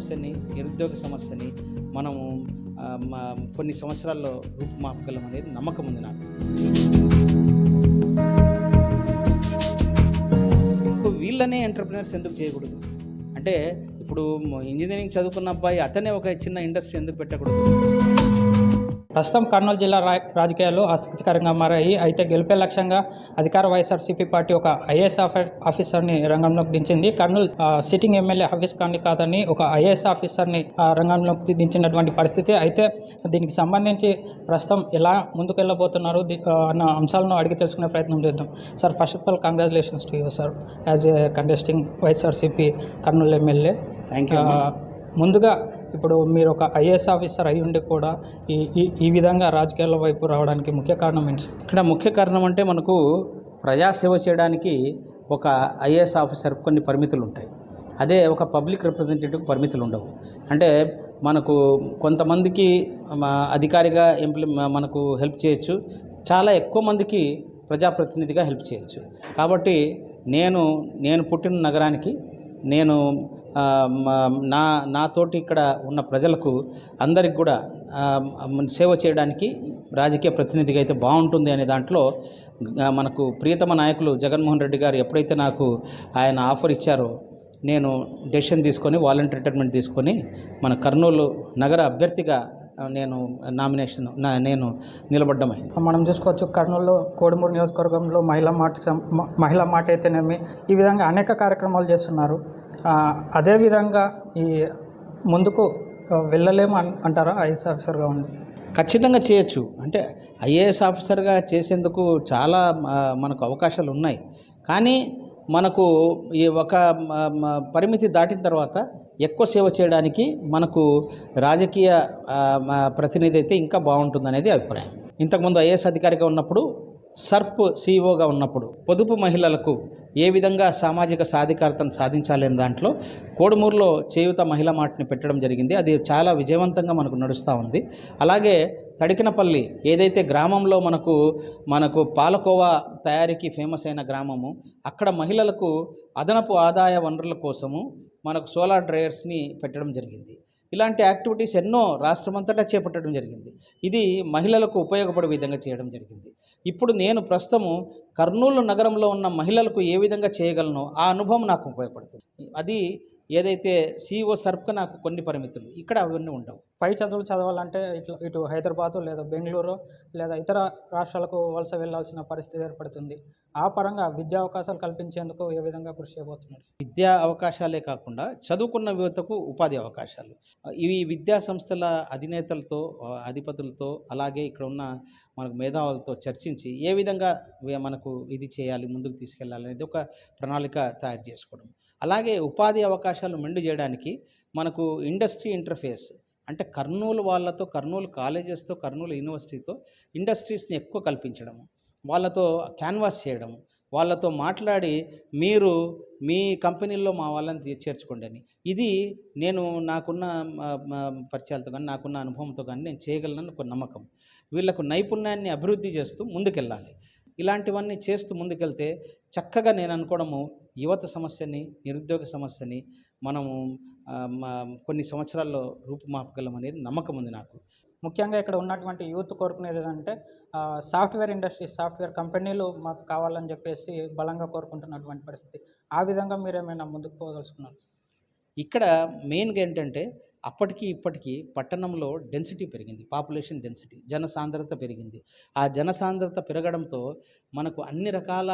సమస్యని నిరుద్యోగ సమస్యని మనము మా- కొన్ని సంవత్సరాల్లో రూపుమాపగలం అనేది నమ్మకం ఉంది నాకు. ఇప్పుడు వీళ్ళనే ఎంటర్ప్రినర్స్ ఎందుకు చేయకూడదు? అంటే ఇప్పుడు ఇంజనీరింగ్ చదువుకున్న అబ్బాయి అతనే ఒక చిన్న ఇండస్ట్రీ ఎందుకు పెట్టకూడదు? ప్రస్తుతం కర్నూలు జిల్లా రా- రాజకీయాలు ఆసక్తికరంగా మారాయి. అయితే గెలిపే లక్ష్యంగా అధికార వైఎస్ఆర్సీపీ పార్టీ ఒక ఐఏఎస్ ఆఫీసర్ని రంగంలోకి దించింది. కర్నూలు సిట్టింగ్ ఎమ్మెల్యే హఫీజ్ ఖాన్ని కాదని ఒక ఐఏఎస్ ఆఫీసర్ని రంగంలోకి దించినటువంటి పరిస్థితి. అయితే దీనికి సంబంధించి ప్రస్తుతం ఎలా ముందుకు వెళ్ళబోతున్నారు ది- ఆ, అన్న అంశాలను అడిగి తెలుసుకునే ప్రయత్నం చేద్దాం. Sir first of all congratulations to you sir. As a contesting YSRCP Kurnool MLA thank you ముందుగా ఇప్పుడు మీరు ఒక ఐఏఎస్ ఆఫీసర్ అయి ఉండి కూడా ఈ ఈ ఈ విధంగా రాజకీయాల వైపు రావడానికి ముఖ్య కారణం ఏంటి? ఇక్కడ ముఖ్య కారణం అంటే మనకు ప్రజాసేవ చేయడానికి ఒక ఐఏఎస్ ఆఫీసర్ కొన్ని పరిమితులు ఉంటాయి. అదే ఒక పబ్లిక్ రిప్రజెంటేటివ్ పరిమితులు ఉండవు. అంటే మనకు కొంతమందికి అధికారిగా ఎంప్లి మనకు హెల్ప్ చేయొచ్చు. చాలా ఎక్కువ మందికి ప్రజాప్రతినిధిగా హెల్ప్ చేయొచ్చు. కాబట్టి నేను నేను పుట్టిన నగరానికి నేను మా- నా నాతోటి ఇక్కడ ఉన్న ప్రజలకు అందరికి కూడా సేవ చేయడానికి రాజకీయ ప్రతినిధిగా అయితే బాగుంటుంది అనే దాంట్లో మనకు ప్రియతమ నాయకులు జగన్మోహన్ రెడ్డి గారు ఎప్పుడైతే నాకు ఆయన ఆఫర్ ఇచ్చారో నేను డెసిషన్ తీసుకొని వాలంటీర్ రిటైర్మెంట్ తీసుకొని మన కర్నూలు నగర అభ్యర్థిగా నేను నామినేషన్ నేను నిలబడ్డమైంది. మనం చూసుకోవచ్చు కర్నూలు కోడుమూరు నియోజకవర్గంలో మహిళా మాట మహిళా మాట అయితేనేమి ఈ విధంగా అనేక కార్యక్రమాలు చేస్తున్నారు. అదేవిధంగా ఈ ముందుకు వెళ్ళలేము అన్- అంటారా ఐఏఎస్ ఆఫీసర్గా ఉండి? ఖచ్చితంగా చేయొచ్చు. అంటే ఐఏఎస్ ఆఫీసర్గా చేసేందుకు చాలా మనకు అవకాశాలు ఉన్నాయి కానీ మనకు ఈ ఒక పరిమితి దాటిన తర్వాత ఎక్కువ సేవ చేయడానికి మనకు రాజకీయ ప్రతినిధి అయితే ఇంకా బాగుంటుందనేది అభిప్రాయం. ఇంతకుముందు ఐఏఎస్ అధికారిగా ఉన్నప్పుడు సర్ప్ సీఈఓగా ఉన్నప్పుడు పొదుపు మహిళలకు ఏ విధంగా సామాజిక సాధికారతను సాధించాలనే దాంట్లో కోడుమూరులో చేయుత మహిళా మాటని పెట్టడం జరిగింది. అది చాలా విజయవంతంగా మనకు నడుస్తూ ఉంది. అలాగే తడికినపల్లి ఏదైతే గ్రామంలో మనకు మనకు పాలకోవా తయారీకి ఫేమస్ అయిన గ్రామము అక్కడ మహిళలకు అదనపు ఆదాయ వనరుల కోసము మనకు సోలార్ డ్రైయర్స్ని పెట్టడం జరిగింది. ఇలాంటి యాక్టివిటీస్ ఎన్నో రాష్ట్రమంతటా చేపట్టడం జరిగింది. ఇది మహిళలకు ఉపయోగపడే విధంగా చేయడం జరిగింది. ఇప్పుడు నేను ప్రస్తుతము కర్నూలు నగరంలో ఉన్న మహిళలకు ఏ విధంగా చేయగలను? ఆ అనుభవం నాకు ఉపయోగపడుతుంది. అది ఏదైతే సిఇఓ సర్ప్కి నాకు కొన్ని పరిమితులు ఇక్కడ అవన్నీ ఉండవు. పై చదువులు చదవాలంటే ఇట్లా ఇటు హైదరాబాదు లేదా బెంగళూరు లేదా ఇతర రాష్ట్రాలకు వలస వెళ్ళాల్సిన పరిస్థితి ఏర్పడుతుంది. ఆ పరంగా విద్యా అవకాశాలు కల్పించేందుకు ఏ విధంగా కృషి చేయబోతున్నారు? విద్యా అవకాశాలే కాకుండా చదువుకున్న యువతకు ఉపాధి అవకాశాలు. ఇవి విద్యా సంస్థల అధినేతలతో అధిపతులతో అలాగే ఇక్కడ ఉన్న మనకు మేధావులతో చర్చించి ఏ విధంగా మనకు ఇది చేయాలి ముందుకు తీసుకెళ్ళాలి అనేది ఒక ప్రణాళిక తయారు చేసుకోవడం. అలాగే ఉపాధి అవకాశాలు మెండు చేయడానికి మనకు ఇండస్ట్రీ ఇంటర్ఫేస్ అంటే కర్నూలు వాళ్ళతో కర్నూలు కాలేజెస్తో కర్నూలు యూనివర్సిటీతో ఇండస్ట్రీస్ని ఎక్కువ కల్పించడము వాళ్ళతో క్యాన్వాస్ చేయడము వాళ్ళతో మాట్లాడి మీరు మీ కంపెనీల్లో మా వాళ్ళని చేర్చుకోండి అని. ఇది నేను నాకున్న పరిచయాలతో కానీ నాకున్న అనుభవంతో కానీ నేను చేయగలను ఒక నమ్మకం. వీళ్ళకు నైపుణ్యాన్ని అభివృద్ధి చేస్తూ ముందుకెళ్ళాలి. ఇలాంటివన్నీ చేస్తూ ముందుకెళ్తే చక్కగా నేను అనుకోవడము యువత సమస్యని నిరుద్యోగ సమస్యని మనము కొన్ని సంవత్సరాల్లో రూపుమాపగలం అనేది నమ్మకం ఉంది నాకు. ముఖ్యంగా ఇక్కడ ఉన్నటువంటి యూత్ కోరుకునేది ఏంటంటే సాఫ్ట్వేర్ ఇండస్ట్రీ సాఫ్ట్వేర్ కంపెనీలు మాకు కావాలని చెప్పేసి బలంగా కోరుకుంటున్నటువంటి పరిస్థితి. ఆ విధంగా మీరు ఏమైనా ముందుకు పోదలుచుకున్నారు ఇక్కడ మెయిన్గా ఏంటంటే అప్పటికి ఇప్పటికీ పట్టణంలో డెన్సిటీ పెరిగింది. పాపులేషన్ డెన్సిటీ జనసాంద్రత పెరిగింది. ఆ జనసాంద్రత పెరగడంతో మనకు అన్ని రకాల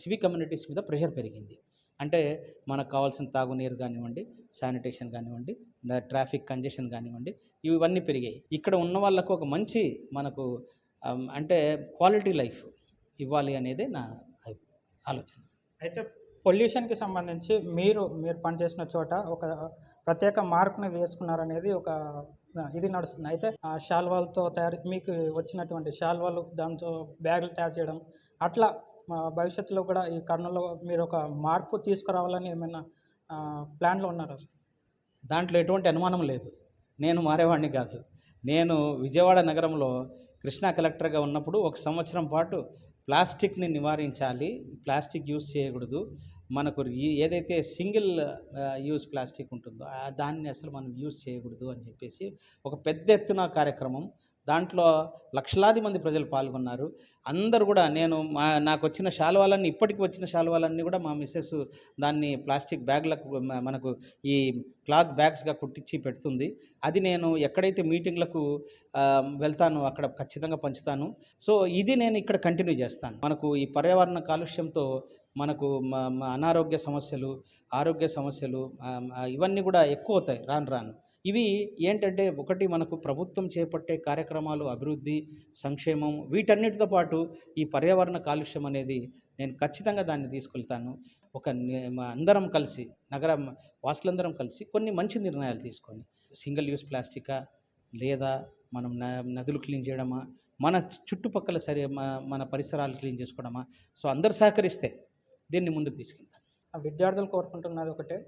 సివిక్ కమ్యూనిటీస్ మీద ప్రెషర్ పెరిగింది. అంటే మనకు కావాల్సిన తాగునీరు కానివ్వండి శానిటేషన్ కానివ్వండి ట్రాఫిక్ కంజెషన్ కానివ్వండి ఇవన్నీ పెరిగాయి. ఇక్కడ ఉన్న వాళ్ళకు ఒక మంచి మనకు అంటే క్వాలిటీ లైఫ్ ఇవ్వాలి అనేదే నా ఆలోచన. అయితే పొల్యూషన్కి సంబంధించి మీరు మీరు పనిచేసిన చోట ఒక ప్రత్యేక మార్క్ని వేసుకున్నారనేది ఒక ఇది నడుస్తుంది. అయితే ఆ శాల్వాలతో తయారు మీకు వచ్చినటువంటి శాల్వాలు దాంతో బ్యాగులు తయారు చేయడం అట్లా భవిష్యత్తులో కూడా ఈ కర్నూలులో మీరు ఒక మార్పు తీసుకురావాలని ఏమైనా ప్లాన్లో ఉన్నారా సార్? దాంట్లో ఎటువంటి అనుమానం లేదు. నేను మారేవాడిని కాదు. నేను విజయవాడ నగరంలో కృష్ణా కలెక్టర్గా ఉన్నప్పుడు ఒక సంవత్సరం పాటు ప్లాస్టిక్ని నివారించాలి ప్లాస్టిక్ యూజ్ చేయకూడదు. మనకు ఈ- ఏదైతే సింగిల్ యూజ్ ప్లాస్టిక్ ఉంటుందో దాన్ని అసలు మనం యూజ్ చేయకూడదు అని చెప్పేసి ఒక పెద్ద ఎత్తున కార్యక్రమం దాంట్లో లక్షలాది మంది ప్రజలు పాల్గొన్నారు. అందరు కూడా నేను మా నాకు వచ్చిన శాలువాలన్నీ ఇప్పటికి వచ్చిన శాలువాలన్నీ కూడా మా మిస్సెస్ దాన్ని ప్లాస్టిక్ బ్యాగ్లకు మనకు ఈ క్లాత్ బ్యాగ్స్గా కుట్టించి పెడుతుంది. అది నేను ఎక్కడైతే మీటింగ్లకు వెళ్తానో అక్కడ ఖచ్చితంగా పంచుతాను. సో ఇది నేను ఇక్కడ కంటిన్యూ చేస్తాను. మనకు ఈ పర్యావరణ కాలుష్యంతో మనకు అనారోగ్య సమస్యలు ఆరోగ్య సమస్యలు ఇవన్నీ కూడా ఎక్కువ అవుతాయి. రాను రాను. ఇవి ఏంటంటే ఒకటి మనకు ప్రభుత్వం చేపట్టే కార్యక్రమాలు అభివృద్ధి సంక్షేమం వీటన్నిటితో పాటు ఈ పర్యావరణ కాలుష్యం అనేది నేను ఖచ్చితంగా దాన్ని తీసుకెళ్తాను. ఒక మ- అందరం కలిసి నగర వాసులందరం కలిసి కొన్ని మంచి నిర్ణయాలు తీసుకొని సింగిల్ యూస్ ప్లాస్టికా? లేదా మనం నదులు క్లీన్ చేయడమా? మన చుట్టుపక్కల సరే మన పరిసరాలు క్లీన్ చేసుకోవడమా? సో అందరు సహకరిస్తే దీన్ని ముందుకు తీసుకెళ్తాను. ఆ విద్యార్థులు కోరుకుంటున్నారు ఒకటే.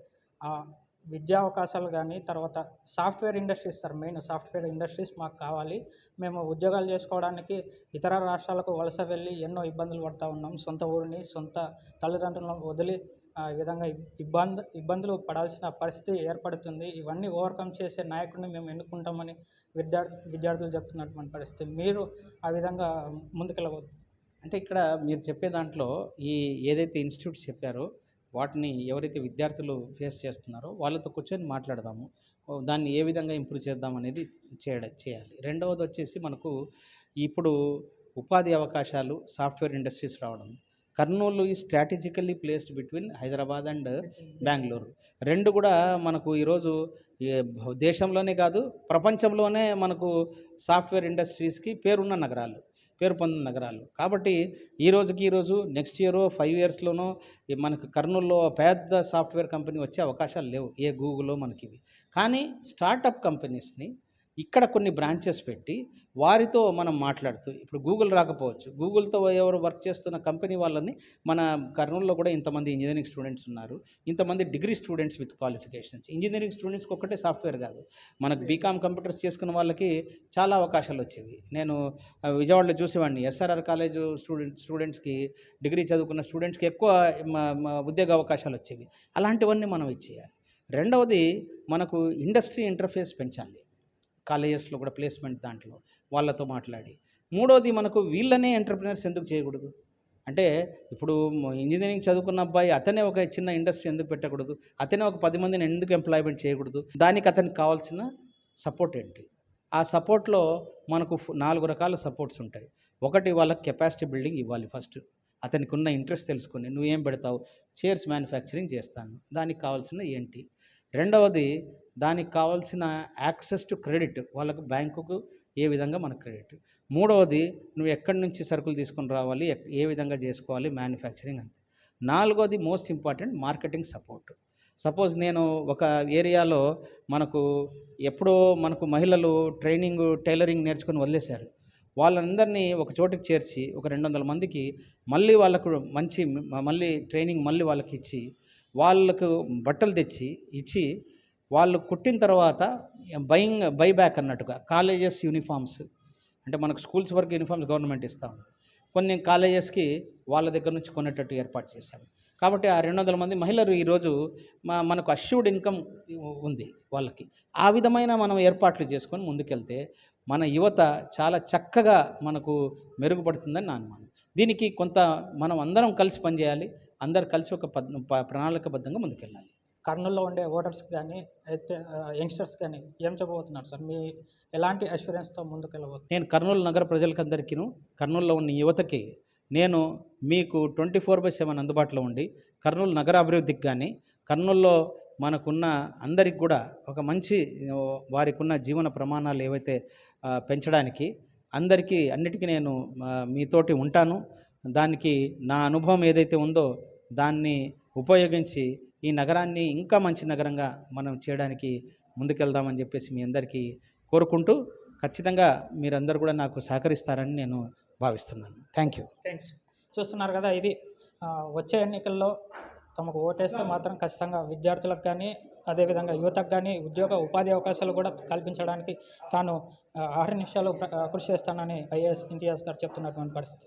విద్యా అవకాశాలు కానీ తర్వాత software industries sir main software industries మాకు కావాలి. మేము ఉద్యోగాలు చేసుకోవడానికి ఇతర రాష్ట్రాలకు వలస వెళ్ళి ఎన్నో ఇబ్బందులు పడుతూ ఉన్నాం. సొంత ఊరిని సొంత తల్లిదండ్రులను వదిలి ఆ విధంగా ఇబ్బంది ఇబ్బందులు పడాల్సిన పరిస్థితి ఏర్పడుతుంది. ఇవన్నీ ఓవర్కమ్ చేసే నాయకుడిని మేము ఎన్నుకుంటామని విద్యార్థి విద్యార్థులు చెప్తున్నటువంటి పరిస్థితి. మీరు ఆ విధంగా ముందుకెళ్ళవద్దు అంటే ఇక్కడ మీరు చెప్పే దాంట్లో ఈ ఏదైతే ఇన్స్టిట్యూట్స్ చెప్పారో వాటిని ఎవరైతే విద్యార్థులు ఫేస్ చేస్తున్నారో వాళ్ళతో కూర్చొని మాట్లాడదాము. దాన్ని ఏ విధంగా ఇంప్రూవ్ చేద్దాం అనేది చేయడం చేయాలి. రెండవది వచ్చేసి మనకు ఇప్పుడు ఉపాధి అవకాశాలు సాఫ్ట్వేర్ ఇండస్ట్రీస్ రావడం. కర్నూలు ఈ strategically placed between Hyderabad and Bengaluru. రెండు కూడా మనకు ఈరోజు దేశంలోనే కాదు ప్రపంచంలోనే మనకు సాఫ్ట్వేర్ ఇండస్ట్రీస్కి పేరున్న నగరాలు. పేరు పొందిన నగరాలు. కాబట్టి ఈ రోజుకి ఈరోజు నెక్స్ట్ ఇయర్ ఫైవ్ ఇయర్స్లోనో మనకు కర్నూలులో పెద్ద సాఫ్ట్వేర్ కంపెనీ వచ్చే అవకాశాలు లేవు. ఏ గూగుల్లో మనకి కానీ స్టార్టప్ కంపెనీస్ని ఇక్కడ కొన్ని బ్రాంచెస్ పెట్టి వారితో మనం మాట్లాడుతూ ఇప్పుడు గూగుల్ రాకపోవచ్చు. గూగుల్తో ఎవరు వర్క్ చేస్తున్న కంపెనీ వాళ్ళని మన కర్నూలులో కూడా ఇంతమంది ఇంజనీరింగ్ స్టూడెంట్స్ ఉన్నారు. ఇంతమంది degree students with qualifications engineering స్టూడెంట్స్కి ఒక్కటే సాఫ్ట్వేర్ కాదు. మనకు బీకామ్ కంప్యూటర్స్ చేసుకున్న వాళ్ళకి చాలా అవకాశాలు వచ్చేవి. నేను విజయవాడలో చూసేవాడిని. ఎస్ఆర్ఆర్ కాలేజ్ స్టూడెంట్ స్టూడెంట్స్కి డిగ్రీ చదువుకున్న స్టూడెంట్స్కి ఎక్కువ ఉద్యోగ అవకాశాలు వచ్చేవి. అలాంటివన్నీ మనం ఇచ్చేయాలి. రెండవది మనకు ఇండస్ట్రీ ఇంటర్ఫేస్ పెంచాలి. కాలేజెస్లో కూడా ప్లేస్మెంట్ దాంట్లో వాళ్ళతో మాట్లాడి. మూడోది మనకు వీళ్ళనే ఎంటర్ప్రినర్స్ ఎందుకు చేయకూడదు? అంటే ఇప్పుడు ఇంజనీరింగ్ చదువుకున్న అబ్బాయి అతనే ఒక చిన్న ఇండస్ట్రీ ఎందుకు పెట్టకూడదు? అతనే ఒక పది మందిని ఎందుకు ఎంప్లాయ్మెంట్ చేయకూడదు? దానికి అతనికి కావాల్సిన సపోర్ట్ ఏంటి? ఆ సపోర్ట్లో మనకు నాలుగు రకాల సపోర్ట్స్ ఉంటాయి. ఒకటి వాళ్ళకి కెపాసిటీ బిల్డింగ్ ఇవ్వాలి ఫస్ట్. అతనికి ఉన్న ఇంట్రెస్ట్ తెలుసుకొని నువ్వేం పెడతావు? చైర్స్ మ్యానుఫ్యాక్చరింగ్ చేస్తాను. దానికి కావాల్సిన ఏంటి? రెండవది దానికి కావాల్సిన యాక్సెస్ టు క్రెడిట్ వాళ్ళకు బ్యాంకుకు ఏ విధంగా మన క్రెడిట్. మూడవది నువ్వు ఎక్కడి నుంచి సరుకులు తీసుకొని రావాలి ఏ విధంగా చేసుకోవాలి మ్యానుఫ్యాక్చరింగ్ అంతే. నాలుగోది most important marketing support. Suppose నేను ఒక ఏరియాలో మనకు ఎప్పుడో మనకు మహిళలు ట్రైనింగ్ టైలరింగ్ నేర్చుకొని వదిలేశారు. వాళ్ళందరినీ ఒక చోటికి చేర్చి ఒక రెండు వందల మందికి మళ్ళీ వాళ్ళకు మంచి మళ్ళీ ట్రైనింగ్ మళ్ళీ వాళ్ళకి ఇచ్చి వాళ్ళకు బట్టలు తెచ్చి ఇచ్చి వాళ్ళు కుట్టిన తర్వాత బయింగ్ బై బ్యాక్ అన్నట్టుగా కాలేజెస్ యూనిఫామ్స్ అంటే మనకు స్కూల్స్ వరకు యూనిఫామ్స్ గవర్నమెంట్ ఇస్తాం కొన్ని కాలేజెస్కి వాళ్ళ దగ్గర నుంచి కొనేటట్టు ఏర్పాటు చేశాము కాబట్టి ఆ రెండు వందల మంది మహిళలు ఈరోజు మా మనకు అష్యూర్డ్ ఇన్కమ్ ఉంది వాళ్ళకి. ఆ విధమైన మనం ఏర్పాట్లు చేసుకొని ముందుకెళ్తే మన యువత చాలా చక్కగా మనకు మెరుగుపడుతుందని నా అనుమానం. దీనికి కొంత మనం అందరం కలిసి పనిచేయాలి. అందరు కలిసి ఒక పద్ ప- ప్రణాళికబద్ధంగా ముందుకెళ్ళాలి. కర్నూలులో ఉండే ఓటర్స్కి కానీ అయితే యంగ్స్టర్స్ కానీ ఏం చెప్పబోతున్నారు సార్? మీ ఎలాంటి అష్యూరెన్స్తో ముందుకెళ్ళబోతున్నారు? నేను కర్నూలు నగర ప్రజలకందరికీను కర్నూలులో ఉన్న యువతకి నేను మీకు ట్వంటీ ఫోర్ బై సెవెన్ అందుబాటులో ఉండి కర్నూలు నగర అభివృద్ధికి కానీ కర్నూలులో మనకున్న అందరికి కూడా ఒక మంచి వారికున్న వారికి ఉన్న జీవన ప్రమాణాలు ఏవైతే పెంచడానికి అందరికీ అన్నిటికీ నేను మీతోటి ఉంటాను. దానికి నా అనుభవం ఏదైతే ఉందో దాన్ని ఉపయోగించి ఈ నగరాన్ని ఇంకా మంచి నగరంగా మనం చేయడానికి ముందుకెళ్దామని చెప్పేసి మీ అందరికీ కోరుకుంటూ ఖచ్చితంగా మీరందరూ కూడా నాకు సహకరిస్తారని నేను భావిస్తున్నాను. థ్యాంక్ యూ థ్యాంక్స్ చూస్తున్నారు కదా ఇది వచ్చే ఎన్నికల్లో తమకు ఓటేస్తే మాత్రం ఖచ్చితంగా విద్యార్థులకు కానీ అదేవిధంగా యువతకు కానీ ఉద్యోగ ఉపాధి అవకాశాలు కూడా కల్పించడానికి తాను ఆ, ఆరు నిమిషాలు కృషి చేస్తానని ఐఏఎస్ ఇంతియాజ్ గారు చెప్తున్నటువంటి పరిస్థితి.